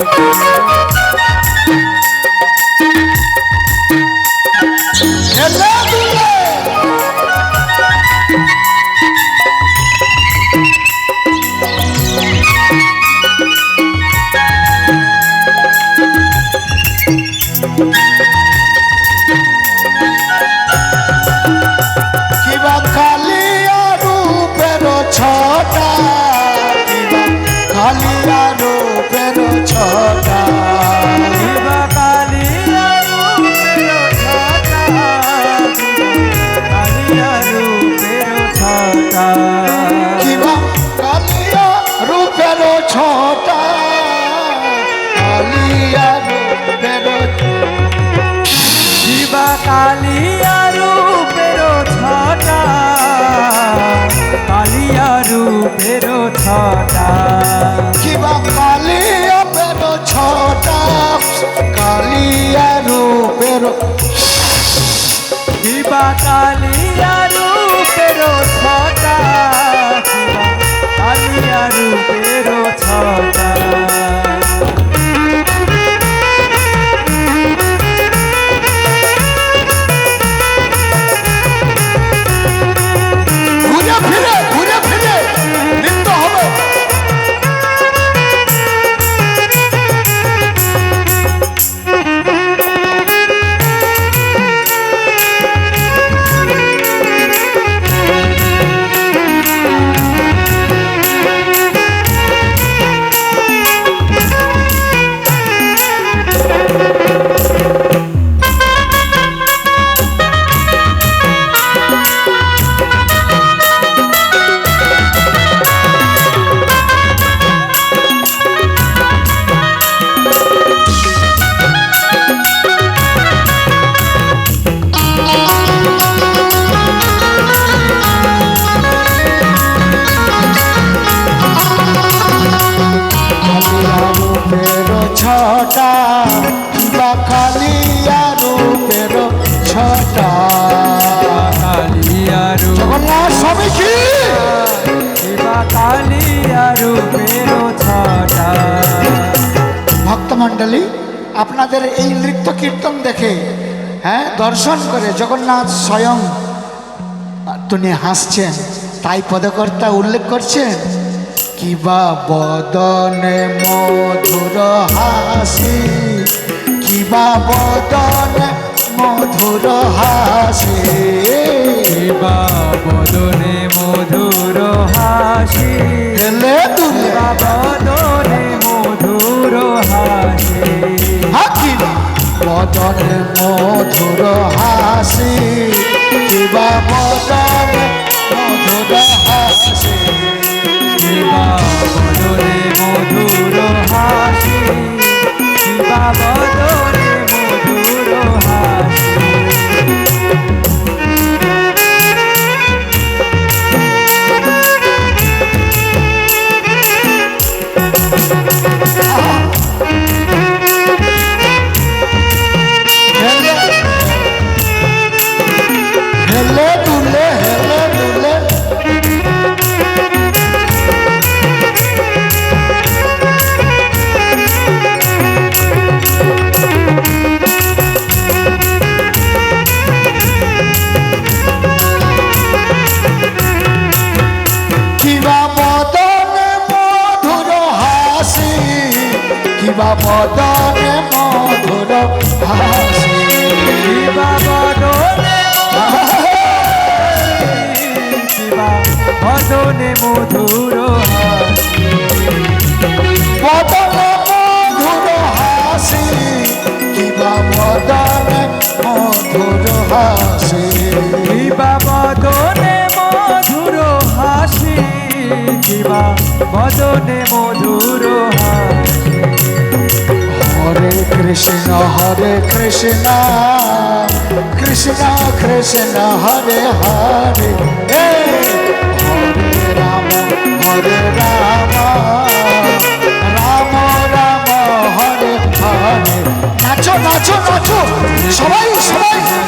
হেলে কালিয়া রূপের ছটা কালিয়া রূপের ছটা। কিবা কালিয়া রূপের ছটা কালিয়া রূপের শিবা কালিয়া রূপের ছটা কালিয়া রূপের ছটা। স্বামী কি? রূপের ভক্তমণ্ডলী আপনাদের এই নৃত্য কীর্তন দেখে হ্যাঁ দর্শন করে জগন্নাথ স্বয়ং তিনি হাসছেন। তাই পদকর্তা উল্লেখ করছেন কিবা বদনে মধুর হাসি কিবা বদনে মধুর হাসি শিবা বদনে মধুর হাসি। হেলে তুলে শিবা বদনে মধুর হাসি। হাকি বদনে মধুর হাসি কিবা বদনে মধুর হাসি। কিবা বদনে মধুর হাসি শিবা বদনে শিবা বদনে মধুর হাসি মধুর হাসি কিবা বদনে মধুর হাসি শিবা বদনে মধুর হাসি শিবা বদনে মধুর কৃষ্ণ, হরে কৃষ্ণ কৃষ্ণ কৃষ্ণ, হরে হরে। হরে রাম হরে রাম রাম রাম, হরে হরে। নাচো নাচো নাচো। সবাই সবাই।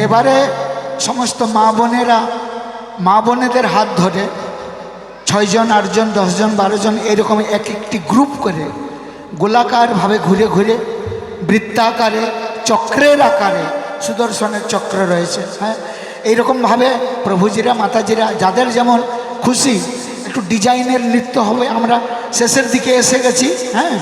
এবারে সমস্ত মা বোনেরা, মা বোনেদের হাত ধরে ছয়জন, আটজন, দশজন, বারোজন এরকম এক একটি গ্রুপ করে গোলাকারভাবে ঘুরে ঘুরে বৃত্তাকারে, চক্রের আকারে সুদর্শনের চক্র রয়েছে হ্যাঁ? এইরকমভাবে প্রভুজিরা, মাতাজিরা যাদের যেমন খুশি, একটু ডিজাইনের নৃত্য হবে, আমরা শেষের দিকে এসে গেছি হ্যাঁ?